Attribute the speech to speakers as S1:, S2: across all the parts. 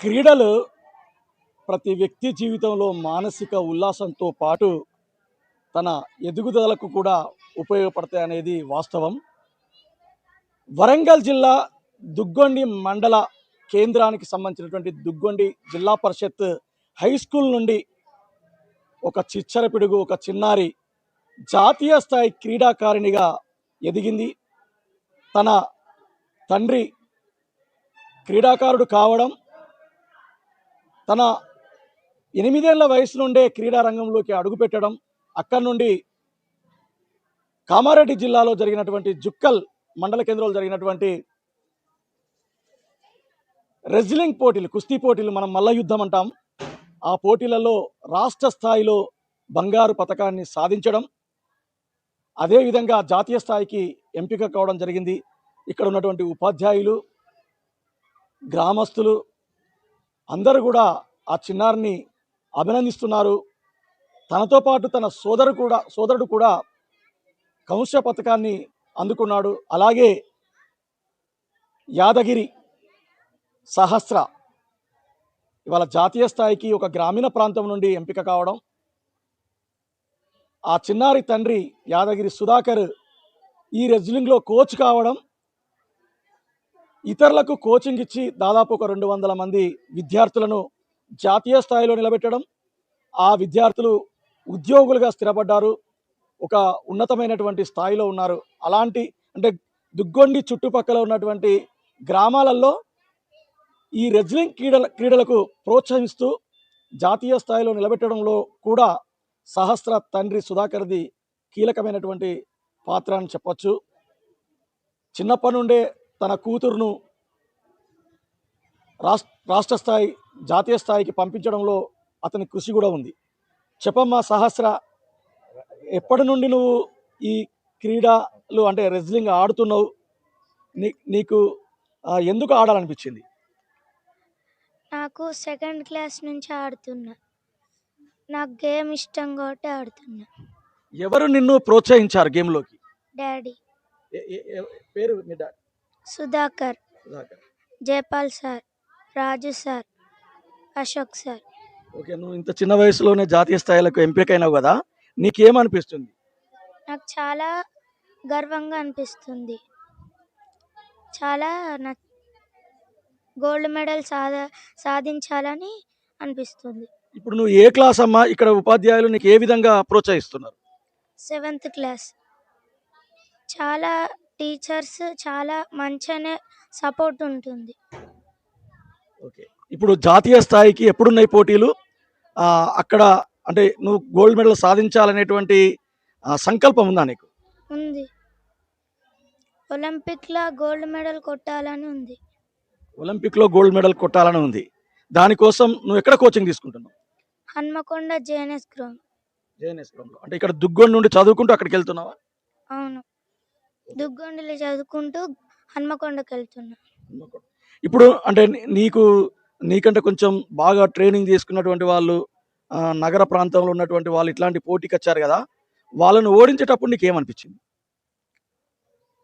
S1: క్రీడలు ప్రతి వ్యక్తి జీవితంలో మానసిక ఉల్లాసంతో పాటు తన ఎదుగుదలకు కూడా ఉపయోగపడతాయి అనేది వాస్తవం. వరంగల్ జిల్లా దుగ్గొండి మండల కేంద్రానికి సంబంధించినటువంటి దుగ్గొండి జిల్లా పరిషత్ హై స్కూల్ నుండి ఒక చిచ్చర పిడుగు ఒక చిన్నారి జాతీయ స్థాయి క్రీడాకారిణిగా ఎదిగింది. తన తండ్రి క్రీడాకారుడు కావడం తన ఎనిమిదేళ్ళ వయసు నుండే క్రీడారంగంలోకి అడుగుపెట్టడం అక్కడి నుండి కామారెడ్డి జిల్లాలో జరిగినటువంటి జుక్కల్ మండల కేంద్రంలో జరిగినటువంటి రెజ్లింగ్ పోటీలు కుస్తీ పోటీలు మనం మల్ల యుద్ధం అంటాం. ఆ పోటీలలో రాష్ట్ర స్థాయిలో బంగారు పథకాన్ని సాధించడం అదేవిధంగా జాతీయ స్థాయికి ఎంపిక కావడం జరిగింది. ఇక్కడ ఉన్నటువంటి ఉపాధ్యాయులు గ్రామస్తులు అందరూ కూడా ఆ చిన్నారిని అభినందిస్తున్నారు. తనతో పాటు తన సోదరు కూడా సోదరుడు కూడా కంశ పథకాన్ని అందుకున్నాడు. అలాగే యాదగిరి సహస్ర ఇవాళ జాతీయ స్థాయికి ఒక గ్రామీణ ప్రాంతం నుండి ఎంపిక కావడం ఆ చిన్నారి తండ్రి యాదగిరి సుధాకర్ ఈ రెజ్లింగ్లో కోచ్ కావడం ఇతరులకు కోచింగ్ ఇచ్చి దాదాపు ఒక రెండు వందల మంది విద్యార్థులను జాతీయ స్థాయిలో నిలబెట్టడం ఆ విద్యార్థులు ఉద్యోగులుగా స్థిరపడ్డారు ఒక ఉన్నతమైనటువంటి స్థాయిలో ఉన్నారు. అలాంటి అంటే దుగ్గొండి చుట్టుపక్కల ఉన్నటువంటి గ్రామాలలో ఈ రెజ్లింగ్ క్రీడల క్రీడలకు ప్రోత్సహిస్తూ జాతీయ స్థాయిలో నిలబెట్టడంలో కూడా సహస్ర తండ్రి సుధాకర్ది కీలకమైనటువంటి పాత్ర అని చెప్పచ్చు. చిన్నప్పటి నుండే తన కూతురును రాష్ట్ర స్థాయి జాతీయ స్థాయికి పంపించడంలో అతని కృషి కూడా ఉంది. చెప్పమ్మా సహస్ర ఎప్పటి నుండి నువ్వు ఈ క్రీడలు అంటే రెజ్లింగ్ ఆడుతున్నావు? నీ నీకు ఎందుకు ఆడాలనిపించింది?
S2: నాకు సెకండ్ క్లాస్ నుంచి ఆడుతున్నా. నాకు గేమ్ ఇష్టం కాబట్టి ఆడుతున్నా.
S1: ఎవరు నిన్ను ప్రోత్సహించారు గేమ్లోకి
S2: డాడీ
S1: పేరు మీ డా-
S2: Sudhakar. Jayapal sir Raju sir Ashok sir.
S1: Okay నువ్వు ఇంత చిన్న వయసులోనే జాతీయ స్థాయిలకు ఎంపికైనావు కదా నీకేమనిపిస్తుంది?
S2: నాకు చాలా గర్వంగా అనిపిస్తుంది. చాలా నా గోల్డ్ మెడల్ సాధ సాధించాలని అనిపిస్తుంది.
S1: ఇప్పుడు నువ్వు ఏ క్లాస్ అమ్మా? ఇక్కడ ఉపాధ్యాయులు నీకు ఏ విధంగా ప్రోత్సహిస్తున్నారు?
S2: Seventh class. చాలా టీచర్స్ చాలా మంచిగానే సపోర్ట్ ఉంటుంది.
S1: ఓకే. ఇప్పుడు జాతీయ స్థాయికి ఎప్పుడున్నాయి పోటీలు? అక్కడ అంటే నువ్వు గోల్డ్ మెడల్ సాధించాలనేటువంటి సంకల్పం ఉందా నీకు?
S2: ఉంది. ఒలింపిక్లో గోల్డ్ మెడల్ కొట్టాలని ఉంది.
S1: ఒలింపిక్లో గోల్డ్ మెడల్ కొట్టాలని ఉంది. దానికోసం నువ్వు ఎక్కడ కోచింగ్ తీసుకుంటున్నావు?
S2: Hanamkonda JNS ground.
S1: జేఎన్ఎస్పురంలో అంటే ఇక్కడ దుగ్గొండి నుండి చదువుకుంటూ అక్కడికి వెళ్తున్నావా?
S2: అవును. దుగ్గొండలో చదువుకుంటూ హన్మకొండకి వెళ్తున్నా
S1: ఇప్పుడు అంటే నీకు నీకంటే కొంచెం బాగా ట్రైనింగ్ తీసుకున్నటువంటి వాళ్ళు నగర ప్రాంతంలో ఉన్నటువంటి వాళ్ళు ఇట్లాంటి పోటీకి వచ్చారు కదా వాళ్ళను ఓడించేటప్పుడు నీకు ఏమనిపించింది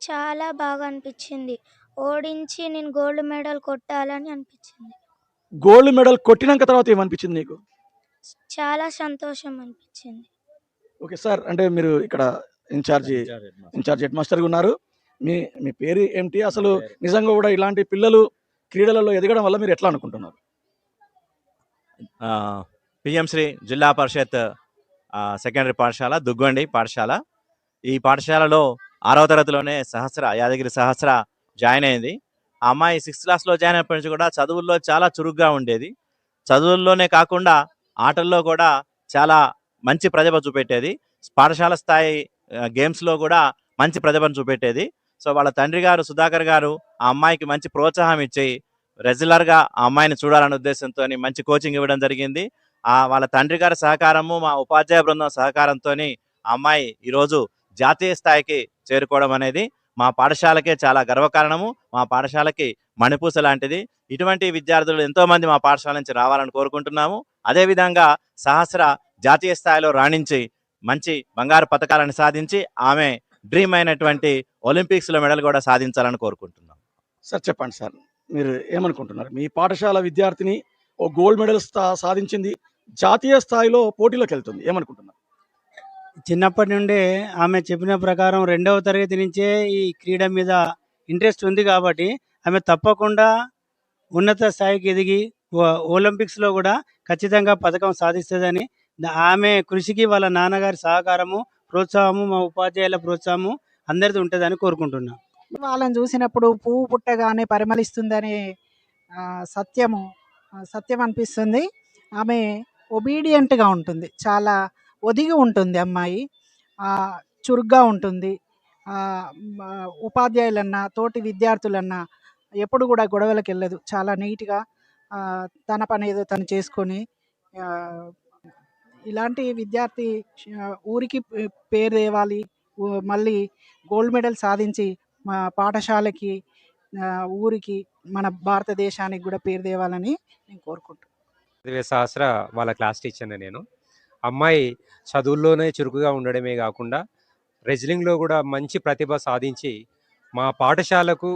S2: చాలా బాగా అనిపించింది ఓడించి నేను గోల్డ్ మెడల్ కొట్టాలని అనిపించింది.
S1: గోల్డ్ మెడల్ కొట్టినాక తర్వాత ఏమనిపించింది నీకు?
S2: చాలా సంతోషం అనిపించింది
S1: ఓకే సార్ అంటే మీరు ఇక్కడ ఇన్ఛార్జి ఇన్ఛార్జ్ హెడ్ మాస్టర్గా ఉన్నారు. మీ మీ పేరు ఏమిటి అసలు నిజంగా కూడా ఇలాంటి పిల్లలు క్రీడలలో ఎదగడం వల్ల మీరు ఎట్లా అనుకుంటున్నారు?
S3: పిఎం శ్రీ జిల్లా పరిషత్ సెకండరీ పాఠశాల దుగ్గొండి పాఠశాల. ఈ పాఠశాలలో ఆరవ తరగతిలోనే సహస్ర యాదగిరి సహస్ర జాయిన్ అయింది. ఆ అమ్మాయి సిక్స్త్ క్లాస్లో జాయిన్ అయినప్పటి నుంచి కూడా చదువుల్లో చాలా చురుగ్గా ఉండేది. చదువుల్లోనే కాకుండా ఆటల్లో కూడా చాలా మంచి ప్రతిభ చూపెట్టేది. పాఠశాల స్థాయి గేమ్స్లో కూడా మంచి ప్రతిభను చూపెట్టేది. సో వాళ్ళ తండ్రి గారు సుధాకర్ గారు ఆ అమ్మాయికి మంచి ప్రోత్సాహం ఇచ్చి రెగ్యులర్గా ఆ అమ్మాయిని చూడాలనే ఉద్దేశంతో మంచి కోచింగ్ ఇవ్వడం జరిగింది. ఆ వాళ్ళ తండ్రి గారి సహకారము మా ఉపాధ్యాయ బృందం సహకారంతో ఆ అమ్మాయి ఈరోజు జాతీయ స్థాయికి చేరుకోవడం అనేది మా పాఠశాలకే చాలా గర్వకారణము. మా పాఠశాలకి మణిపూస లాంటిది. ఇటువంటి విద్యార్థులు ఎంతోమంది మా పాఠశాల నుంచి రావాలని కోరుకుంటున్నాము. అదేవిధంగా సహస్ర జాతీయ స్థాయిలో రాణించి మంచి బంగారు పథకాలను సాధించి ఆమె డ్రీమ్ అయినటువంటి ఒలింపిక్స్లో మెడల్ కూడా సాధించాలని కోరుకుంటున్నాం.
S1: సార్ చెప్పండి సార్. మీరు ఏమనుకుంటున్నారు? మీ పాఠశాల విద్యార్థిని ఓ గోల్డ్ మెడల్ సాధించింది జాతీయ స్థాయిలో పోటీలోకి వెళ్తుంది. ఏమనుకుంటున్నారు?
S4: చిన్నప్పటి నుండే ఆమె చెప్పిన ప్రకారం రెండవ తరగతి నుంచే ఈ క్రీడ మీద ఇంట్రెస్ట్ ఉంది కాబట్టి ఆమె తప్పకుండా ఉన్నత స్థాయికి ఎదిగి ఒలింపిక్స్లో కూడా ఖచ్చితంగా పథకం సాధిస్తుందని ఆమె కృషికి వాళ్ళ నాన్నగారి సహకారము ప్రోత్సాహము మా ఉపాధ్యాయుల ప్రోత్సాహము అందరిది ఉంటుందని కోరుకుంటున్నా.
S5: వాళ్ళని చూసినప్పుడు పువ్వు పుట్టగానే పరిమళిస్తుందనే సత్యము సత్యం అనిపిస్తుంది. ఆమె ఒబీడియంట్గా ఉంటుంది. చాలా ఒదిగి ఉంటుంది అమ్మాయి. చురుగ్గా ఉంటుంది. ఉపాధ్యాయులన్నా తోటి విద్యార్థులన్నా ఎప్పుడు కూడా గొడవలకు వెళ్ళదు చాలా నీట్గా తన పని ఏదో తను చేసుకొని ఇలాంటి విద్యార్థి ఊరికి పేరు తేవాలి మళ్ళీ గోల్డ్ మెడల్ సాధించి మా పాఠశాలకి ఊరికి మన భారతదేశానికి కూడా పేరు తేవాలని నేను కోరుకుంటున్నాను
S6: పృథ్వీ సహస్ర వాళ్ళ క్లాస్ టీచర్ని నేను. అమ్మాయి చదువుల్లోనే చురుకుగా ఉండడమే కాకుండా రెజ్లింగ్లో కూడా మంచి ప్రతిభ సాధించి మా పాఠశాలకు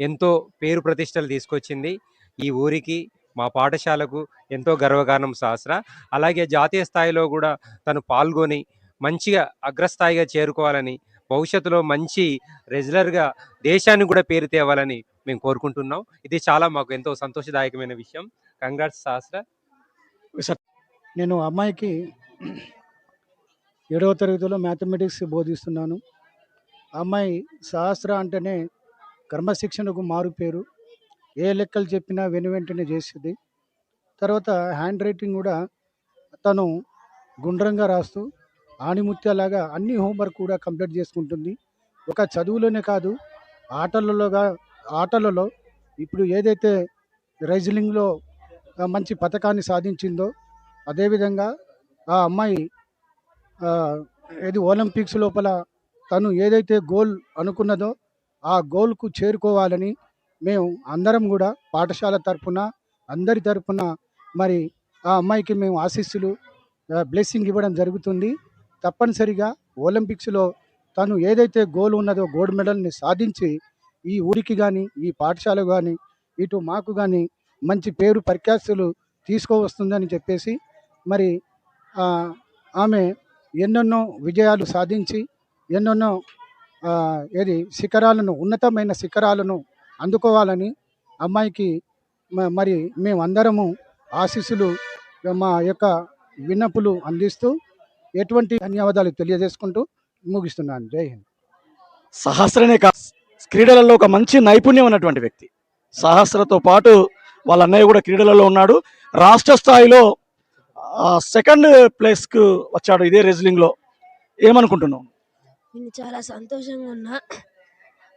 S6: ఎంతో పేరు ప్రతిష్టలు తీసుకొచ్చింది ఈ ఊరికి మా పాఠశాలకు ఎంతో గర్వకారణం సహస్ర. అలాగే జాతీయ స్థాయిలో కూడా తను పాల్గొని మంచిగా అగ్రస్థాయిగా చేరుకోవాలని భవిష్యత్తులో మంచి రెజ్లర్గా దేశానికి కూడా పేరు తేవాలని మేము కోరుకుంటున్నాం. ఇది చాలా మాకు ఎంతో సంతోషదాయకమైన విషయం. కంగ్రాట్స్ సహస్ర.
S7: నేను అమ్మాయికి ఏడవ తరగతిలో మ్యాథమెటిక్స్ బోధిస్తున్నాను. అమ్మాయి సహస్ర అంటేనే క్రమశిక్షణకు మారు పేరు. ఏ లెక్కలు చెప్పినా వెను వెంటనే చేసేది. తర్వాత హ్యాండ్ రైటింగ్ కూడా తను గుండ్రంగా రాస్తూ ఆణిముత్యాలాగా అన్ని హోంవర్క్ కూడా కంప్లీట్ చేసుకుంటుంది. ఒక చదువులోనే కాదు ఆటలలోగా ఆటలలో ఇప్పుడు ఏదైతే రైజిలింగ్లో మంచి పథకాన్ని సాధించిందో అదేవిధంగా ఆ అమ్మాయి ఏది ఒలింపిక్స్ లోపల తను ఏదైతే గోల్ అనుకున్నదో ఆ గోల్కు చేరుకోవాలని మేము అందరం కూడా పాఠశాల తరఫున అందరి తరఫున మరి ఆ అమ్మాయికి మేము ఆశీస్సులు బ్లెస్సింగ్ ఇవ్వడం జరుగుతుంది. తప్పనిసరిగా ఒలింపిక్స్లో తను ఏదైతే గోల్ ఉన్నదో గోల్డ్ మెడల్ని సాధించి ఈ ఊరికి కానీ ఈ పాఠశాల కానీ ఇటు మాకు కానీ మంచి పేరు పరిఖ్యాస్తులు తీసుకువస్తుందని చెప్పేసి మరి ఆమె ఎన్నెన్నో విజయాలు సాధించి ఎన్నెన్నో ఏది శిఖరాలను ఉన్నతమైన శిఖరాలను అందుకోవాలని అమ్మాయికి మ- మరి మేము అందరము ఆశీస్సులు మా యొక్క విన్నపులు అందిస్తూ ఎటువంటి ధన్యవాదాలు తెలియజేసుకుంటూ ముగిస్తున్నాను. జై హింద్.
S1: సహస్రనే కా క్రీడలలో ఒక మంచి నైపుణ్యం ఉన్నటువంటి వ్యక్తి. సహస్రతో పాటు వాళ్ళ అన్నయ్య కూడా క్రీడలలో ఉన్నాడు. రాష్ట్ర స్థాయిలో సెకండ్ ప్లేస్కు వచ్చాడు ఇదే రెజ్లింగ్లో ఏమనుకుంటున్నావు?
S8: నేను చాలా సంతోషంగా ఉన్నా.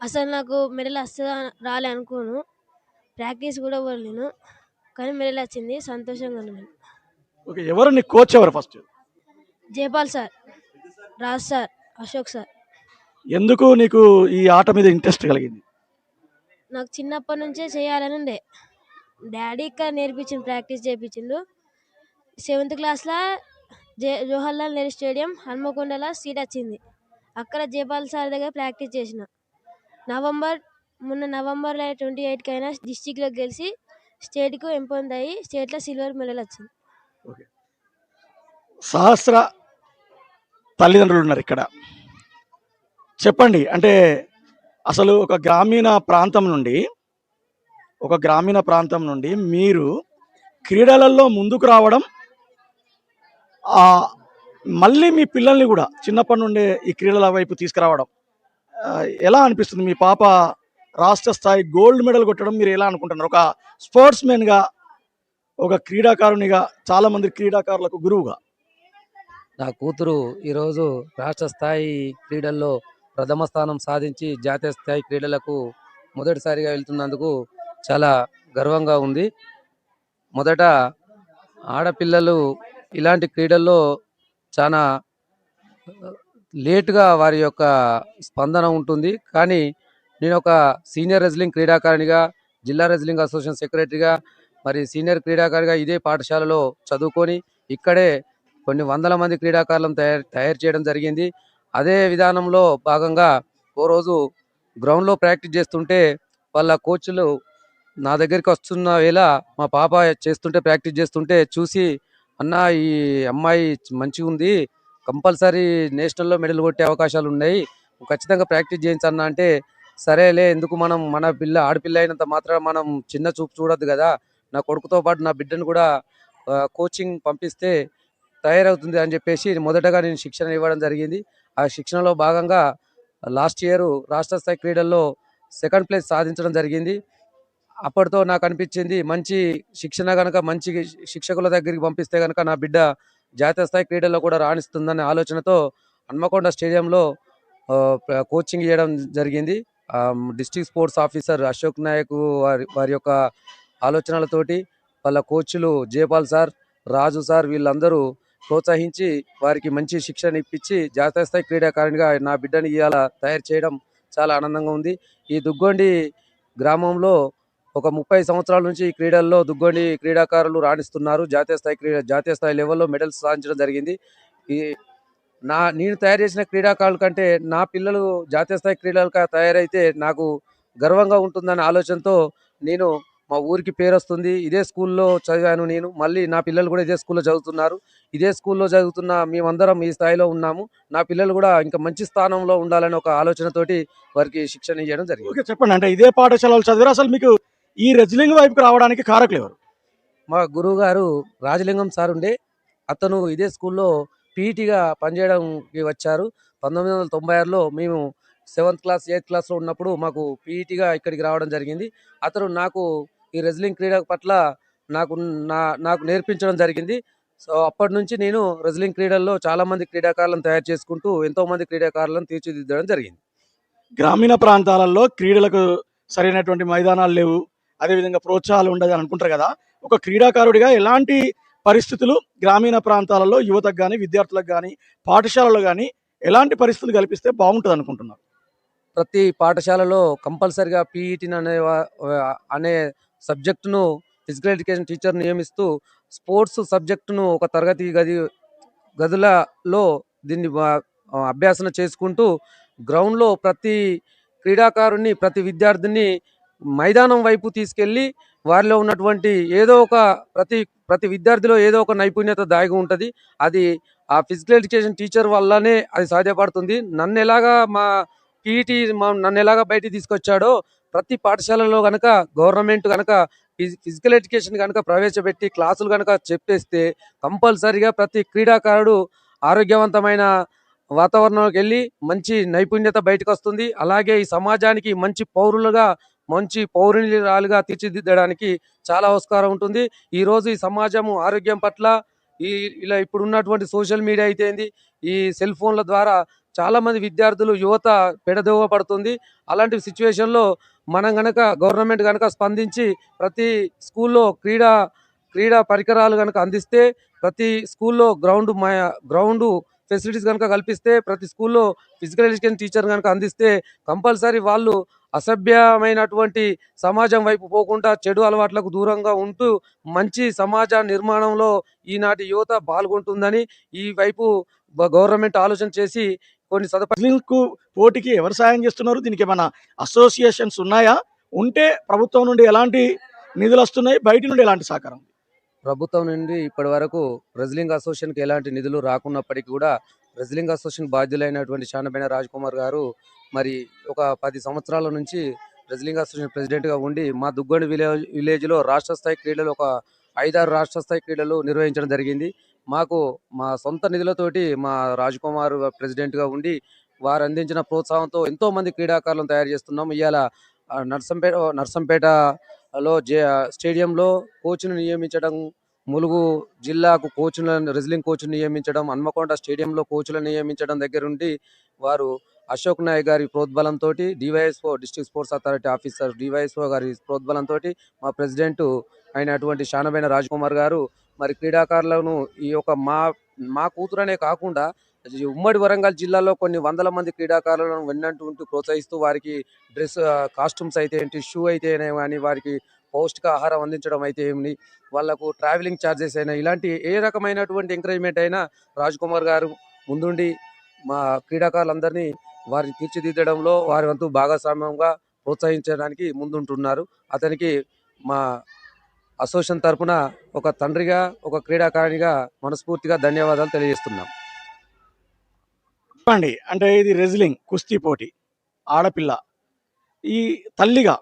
S8: అసలు నాకు మెడల్ వస్తుందా రాలే అనుకోను. ప్రాక్టీస్ కూడా పోలేను కానీ మెడల్ వచ్చింది. సంతోషంగా ఉన్నాను
S1: ఓకే ఎవరు? నీ కోచ్ ఎవరు first
S8: Jayapal sir. Raj sir. Ashok sir.
S1: ఎందుకు నీకు ఈ ఆట మీద ఇంట్రెస్ట్ కలిగింది?
S8: నాకు చిన్నప్పటి నుంచే చేయాలని ఉండే. డాడీ ఇక్కడ నేర్పించిండు ప్రాక్టీస్ చేయించిండు సెవెంత్ క్లాస్లో జే జవహర్లాల్ నెహ్రూ స్టేడియం హన్మకొండలో సీట్ వచ్చింది. అక్కడ జయపాల్ సార్ దగ్గర ప్రాక్టీస్ చేసిన. నవంబర్ మొన్న నవంబర్లో ట్వంటీ ఎయిట్కి అయినా డిస్టిక్లో గెలిచి స్టేట్కు ఎంపొందాయి స్టేట్లో సిల్వర్ మెడల్ వచ్చింది.
S1: సహస్ర తల్లిదండ్రులు ఉన్నారు ఇక్కడ. చెప్పండి అంటే అసలు ఒక గ్రామీణ ప్రాంతం నుండి ఒక గ్రామీణ ప్రాంతం నుండి మీరు క్రీడలలో ముందుకు రావడం మళ్ళీ మీ పిల్లల్ని కూడా చిన్నప్పటి నుండే ఈ క్రీడల వైపు తీసుకురావడం ఎలా అనిపిస్తుంది? మీ పాప రాష్ట్ర స్థాయి గోల్డ్ మెడల్ కొట్టడం మీరు ఎలా అనుకుంటున్నారు? ఒక స్పోర్ట్స్ మెన్గా ఒక క్రీడాకారునిగా చాలా మంది క్రీడాకారులకు గురువుగా.
S9: నా కూతురు ఈరోజు రాష్ట్ర స్థాయి క్రీడల్లో ప్రథమ స్థానం సాధించి జాతీయ స్థాయి క్రీడలకు మొదటిసారిగా వెళ్తున్నందుకు చాలా గర్వంగా ఉంది. మొదట ఆడపిల్లలు ఇలాంటి క్రీడల్లో చాలా లేటుగా వారి యొక్క స్పందన ఉంటుంది. కానీ నేను ఒక సీనియర్ రెజ్లింగ్ క్రీడాకారిణిగా జిల్లా రెజ్లింగ్ అసోసియేషన్ సెక్రటరీగా మరి సీనియర్ క్రీడాకారిగా ఇదే పాఠశాలలో చదువుకొని ఇక్కడే కొన్ని వందల మంది క్రీడాకారులను తయారు తయారు చేయడం జరిగింది. అదే విధానంలో భాగంగా ఓ రోజు గ్రౌండ్లో ప్రాక్టీస్ చేస్తుంటే వాళ్ళ కోచ్లు నా దగ్గరికి వస్తున్న వేళ మా పాప చేస్తుంటే ప్రాక్టీస్ చేస్తుంటే చూసి అన్న ఈ అమ్మాయి మంచిగా ఉంది కంపల్సరీ నేషనల్లో మెడల్ కొట్టే అవకాశాలు ఉన్నాయి ఖచ్చితంగా ప్రాక్టీస్ చేయించన్న అంటే సరేలే ఎందుకు మనం మన పిల్ల ఆడపిల్ల అయినంత మాత్రం మనం చిన్న చూపు చూడొద్దు కదా. నా కొడుకుతో పాటు నా బిడ్డను కూడా కోచింగ్ పంపిస్తే తయారవుతుంది అని చెప్పేసి మొదటగా నేను శిక్షణ ఇవ్వడం జరిగింది. ఆ శిక్షణలో భాగంగా లాస్ట్ ఇయర్ రాష్ట్ర స్థాయి క్రీడల్లో సెకండ్ ప్లేస్ సాధించడం జరిగింది. అప్పటితో నాకు అనిపించింది మంచి శిక్షణ కనుక మంచి శిక్షకుల దగ్గరికి పంపిస్తే కనుక నా బిడ్డ జాతీయ స్థాయి క్రీడల్లో కూడా రాణిస్తుందనే ఆలోచనతో హన్మకొండ స్టేడియంలో కోచింగ్ ఇవ్వడం జరిగింది. District sports officer Ashok Nayak వారి వారి యొక్క ఆలోచనలతోటి వాళ్ళ కోచ్లు జయపాల్ సార్ రాజు సార్ వీళ్ళందరూ ప్రోత్సహించి వారికి మంచి శిక్షణ ఇప్పించి జాతీయ స్థాయి క్రీడాకారునిగా నా బిడ్డని ఇవాళ తయారు చేయడం చాలా ఆనందంగా ఉంది. ఈ దుగ్గొండి గ్రామంలో ఒక ముప్పై సంవత్సరాల నుంచి ఈ క్రీడల్లో దుగ్గొండి క్రీడాకారులు రాణిస్తున్నారు. జాతీయ స్థాయి క్రీడ జాతీయ స్థాయి లెవెల్లో మెడల్స్ సాధించడం జరిగింది. ఈ నా నేను తయారు చేసిన క్రీడాకారుల కంటే నా పిల్లలు జాతీయ స్థాయి క్రీడలుగా తయారైతే నాకు గర్వంగా ఉంటుందనే ఆలోచనతో నేను మా ఊరికి పేరు వస్తుంది. ఇదే స్కూల్లో చదివాను నేను. మళ్ళీ నా పిల్లలు కూడా ఇదే స్కూల్లో చదువుతున్నారు. ఇదే స్కూల్లో చదువుతున్న మేమందరం ఈ స్థాయిలో ఉన్నాము. నా పిల్లలు కూడా ఇంకా మంచి స్థానంలో ఉండాలని ఒక ఆలోచనతోటి వారికి శిక్షణ ఇవ్వడం జరిగింది.
S1: చెప్పండి. అంటే ఇదే పాఠశాలలో చదివారు? అసలు మీకు ఈ రెజ్లింగ్ వైపుకి రావడానికి కారకులు ఎవరు?
S9: మా గురువు గారు రాజలింగం సార్ ఉండే. అతను ఇదే స్కూల్లో పీఈటీగా పనిచేయడానికి వచ్చారు. పంతొమ్మిది వందల తొంభై ఆరులో మేము సెవెంత్ క్లాస్ ఎయిత్ క్లాస్లో ఉన్నప్పుడు మాకు పీఈటీగా ఇక్కడికి రావడం జరిగింది. అతను నాకు ఈ రెజ్లింగ్ క్రీడ పట్ల నాకు నా నాకు నేర్పించడం జరిగింది. సో అప్పటి నుంచి నేను రెజ్లింగ్ క్రీడల్లో చాలా మంది క్రీడాకారులను తయారు చేసుకుంటూ ఎంతో మంది క్రీడాకారులను తీర్చిదిద్దడం జరిగింది.
S1: గ్రామీణ ప్రాంతాలలో క్రీడలకు సరైనటువంటి మైదానాలు లేవు. అదేవిధంగా ప్రోత్సాహాలు ఉండదు అని అనుకుంటారు కదా. ఒక క్రీడాకారుడిగా ఎలాంటి పరిస్థితులు గ్రామీణ ప్రాంతాలలో యువతకు కానీ విద్యార్థులకు కానీ పాఠశాలలో కానీ ఎలాంటి పరిస్థితులు కల్పిస్తే బాగుంటుంది అనుకుంటున్నారు?
S9: ప్రతి పాఠశాలలో కంపల్సరిగా పీఈటీని అనే అనే సబ్జెక్టును ఫిజికల్ ఎడ్యుకేషన్ టీచర్ నియమిస్తూ స్పోర్ట్స్ సబ్జెక్టును ఒక తరగతి గది గదులలో దీన్ని అభ్యాసన చేసుకుంటూ గ్రౌండ్లో ప్రతి క్రీడాకారుని ప్రతి విద్యార్థిని మైదానం వైపు తీసుకెళ్ళి వారిలో ఉన్నటువంటి ఏదో ఒక ప్రతి ప్రతి విద్యార్థిలో ఏదో ఒక నైపుణ్యత దాగి ఉంటుంది. అది ఆ ఫిజికల్ ఎడ్యుకేషన్ టీచర్ వల్లనే అది సాధ్యపడుతుంది. నన్ను ఎలాగా మా పీఈటీ నన్ను ఎలాగా బయటికి తీసుకొచ్చాడో ప్రతి పాఠశాలలో కనుక గవర్నమెంట్ కనుక ఫిజికల్ ఎడ్యుకేషన్ కనుక ప్రవేశపెట్టి క్లాసులు కనుక చెప్పేస్తే కంపల్సరిగా ప్రతి క్రీడాకారుడు ఆరోగ్యవంతమైన వాతావరణంలోకి వెళ్ళి మంచి నైపుణ్యత బయటకు వస్తుంది అలాగే ఈ సమాజానికి మంచి పౌరులుగా మంచి పౌరులుగా తీర్చిదిద్దడానికి చాలా ఆస్కారం ఉంటుంది. ఈరోజు ఈ సమాజము ఆరోగ్యం పట్ల ఈ ఇలా ఇప్పుడు ఉన్నటువంటి సోషల్ మీడియా అయితే ఏంది? ఈ సెల్ ఫోన్ల ద్వారా చాలామంది విద్యార్థులు యువత పెడదోవ పడుతుంది. అలాంటి సిచ్యువేషన్లో మనం గనక గవర్నమెంట్ కనుక స్పందించి ప్రతి స్కూల్లో క్రీడా క్రీడా పరికరాలు కనుక అందిస్తే ప్రతి స్కూల్లో గ్రౌండ్ గ్రౌండు ఫెసిలిటీస్ కనుక కల్పిస్తే ప్రతి స్కూల్లో ఫిజికల్ ఎడ్యుకేషన్ టీచర్ కనుక అందిస్తే కంపల్సరీ వాళ్ళు అసభ్యమైనటువంటి సమాజం వైపు పోకుండా చెడు అలవాట్లకు దూరంగా ఉంటూ మంచి సమాజ నిర్మాణంలో ఈనాటి యువత పాల్గొంటుందని ఈ వైపు గవర్నమెంట్ ఆలోచన చేసి కొన్ని సదుపాయాలు
S1: పోటీకి ఎవరు సాయం చేస్తున్నారు? దీనికి ఏమైనా అసోసియేషన్స్ ఉన్నాయా? ఉంటే ప్రభుత్వం నుండి ఎలాంటి నిధులు వస్తున్నాయి? బయట నుండి ఎలాంటి సహకారం?
S9: ప్రభుత్వం నుండి ఇప్పటి వరకు రెజ్లింగ్ అసోసియేషన్కి ఎలాంటి నిధులు రాకున్నప్పటికీ కూడా రెజ్లింగ్ అసోసియేషన్ బాధ్యులైనటువంటి శానబైన రాజ్ కుమార్ గారు మరి ఒక పది సంవత్సరాల నుంచి రెజ్లింగ్ అసోసియేషన్ ప్రెసిడెంట్గా ఉండి మా దుగ్గొండి విలేజ్ విలేజ్లో రాష్ట్ర స్థాయి క్రీడలు ఒక ఐదారు రాష్ట్ర స్థాయి క్రీడలు నిర్వహించడం జరిగింది. మాకు మా సొంత నిధులతోటి మా రాజ్ కుమార్ ప్రెసిడెంట్గా ఉండి వారు అందించిన ప్రోత్సాహంతో ఎంతోమంది క్రీడాకారులను తయారు చేస్తున్నాం. ఇవాళ నర్సంపేట నర్సంపేట లో స్టేడియంలో కోచ్ను నియమించడం ములుగు జిల్లాకు కోచ్లను రెజ్లింగ్ కోచ్ నియమించడం హన్మకొండ స్టేడియంలో కోచ్లను నియమించడం దగ్గరుండి వారు అశోక్ నాయ్ గారి ప్రోద్బలంతో DYSO district sports authority officer DYSO గారి ప్రోద్బలంతో మా ప్రెసిడెంట్ అయినటువంటి శానబైన రాజ్ కుమార్ గారు మరి క్రీడాకారులను ఈ యొక్క మా మా కూతురనే కాకుండా ఉమ్మడి వరంగల్ జిల్లాలో కొన్ని వందల మంది క్రీడాకారులను వెన్నంటూ ప్రోత్సహిస్తూ వారికి డ్రెస్ కాస్ట్యూమ్స్ అయితే ఏంటి షూ అయితే కానీ వారికి పౌష్టిక ఆహారం అందించడం అయితే ఏమి వాళ్ళకు ట్రావెలింగ్ ఛార్జెస్ అయినా ఇలాంటి ఏ రకమైనటువంటి ఎంకరేజ్మెంట్ అయినా రాజ్ కుమార్ గారు ముందుండి మా క్రీడాకారులందరినీ వారిని తీర్చిదిద్దడంలో వారి వంతు భాగస్వామ్యంగా ప్రోత్సహించడానికి ముందుంటున్నారు. అతనికి మా అసోసియేషన్ తరఫున ఒక తండ్రిగా ఒక క్రీడాకారిణిగా మనస్ఫూర్తిగా ధన్యవాదాలు తెలియజేస్తున్నాం.
S1: చెప్పండి. అంటే ఇది రెజ్లింగ్ కుస్తీ పోటీ ఆడపిల్ల. ఈ తల్లిగా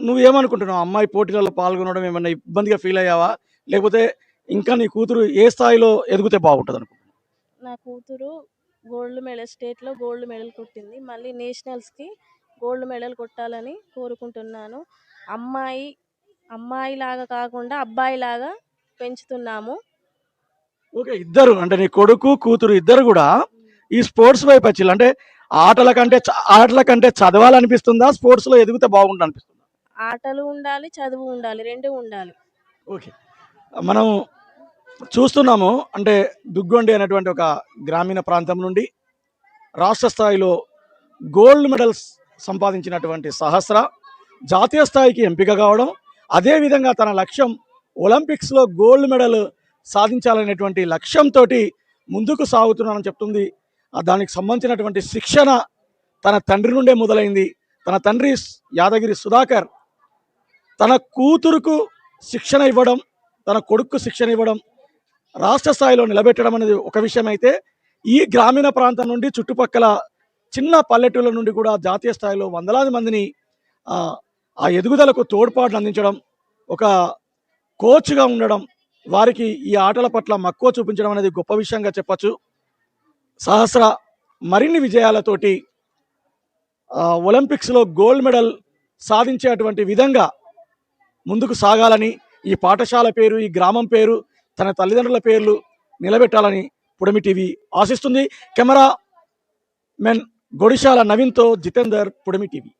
S1: నువ్వేమనుకుంటున్నావు అమ్మాయి పోటీలలో పాల్గొనడం ఏమన్నా ఇబ్బందిగా ఫీల్ అయ్యావా? లేకపోతే ఇంకా నీ కూతురు ఏ స్థాయిలో ఎదిగితే బాగుంటుంది అనుకుంటున్నావు?
S10: నా కూతురు గోల్డ్ మెడల్ స్టేట్లో గోల్డ్ మెడల్ కొట్టింది. మళ్ళీ నేషనల్స్కి గోల్డ్ మెడల్ కొట్టాలని కోరుకుంటున్నాను. అమ్మాయి అమ్మాయి లాగా కాకుండా అబ్బాయి లాగా పెంచుతున్నాము.
S1: ఓకే ఇద్దరు అంటే నీ కొడుకు కూతురు ఇద్దరు కూడా ఈ స్పోర్ట్స్ వైపు వచ్చిల్లు. అంటే ఆటల కంటే చ- ఆటల కంటే చదవాలనిపిస్తుందా? స్పోర్ట్స్లో ఎదిగితే బాగుంటుంది అనిపిస్తుందా
S10: ఆటలు ఉండాలి చదువు ఉండాలి రెండు ఉండాలి.
S1: ఓకే. మనం చూస్తున్నాము అంటే దుగ్గొండి అనేటువంటి ఒక గ్రామీణ ప్రాంతం నుండి రాష్ట్ర స్థాయిలో గోల్డ్ మెడల్స్ సంపాదించినటువంటి సహస్ర జాతీయ స్థాయికి ఎంపిక కావడం అదేవిధంగా తన లక్ష్యం ఒలింపిక్స్లో గోల్డ్ మెడల్ సాధించాలనేటువంటి లక్ష్యంతో ముందుకు సాగుతున్నానని చెప్తుంది దానికి సంబంధించినటువంటి శిక్షణ తన తండ్రి నుండే మొదలైంది. తన తండ్రి యాదగిరి సుధాకర్ తన కూతురుకు శిక్షణ ఇవ్వడం తన కొడుకు శిక్షణ ఇవ్వడం రాష్ట్ర స్థాయిలో నిలబెట్టడం అనేది ఒక విషయం అయితే ఈ గ్రామీణ ప్రాంతం నుండి చుట్టుపక్కల చిన్న పల్లెటూళ్ళ నుండి కూడా జాతీయ స్థాయిలో వందలాది మందిని ఆ, ఎదుగుదలకు తోడ్పాటును అందించడం ఒక కోచ్గా ఉండడం వారికి ఈ ఆటల పట్ల మక్కువ చూపించడం అనేది గొప్ప విషయంగా చెప్పచ్చు. సహస్ర మరిన్ని విజయాలతోటి ఒలింపిక్స్లో గోల్డ్ మెడల్ సాధించేటువంటి విధంగా ముందుకు సాగాలని ఈ పాఠశాల పేరు ఈ గ్రామం పేరు తన తల్లిదండ్రుల పేర్లు నిలబెట్టాలని పుడమి టీవీ ఆశిస్తుంది. కెమెరా మెన్ గొడిశాల నవీన్తో జితేందర్ పుడమి టీవీ.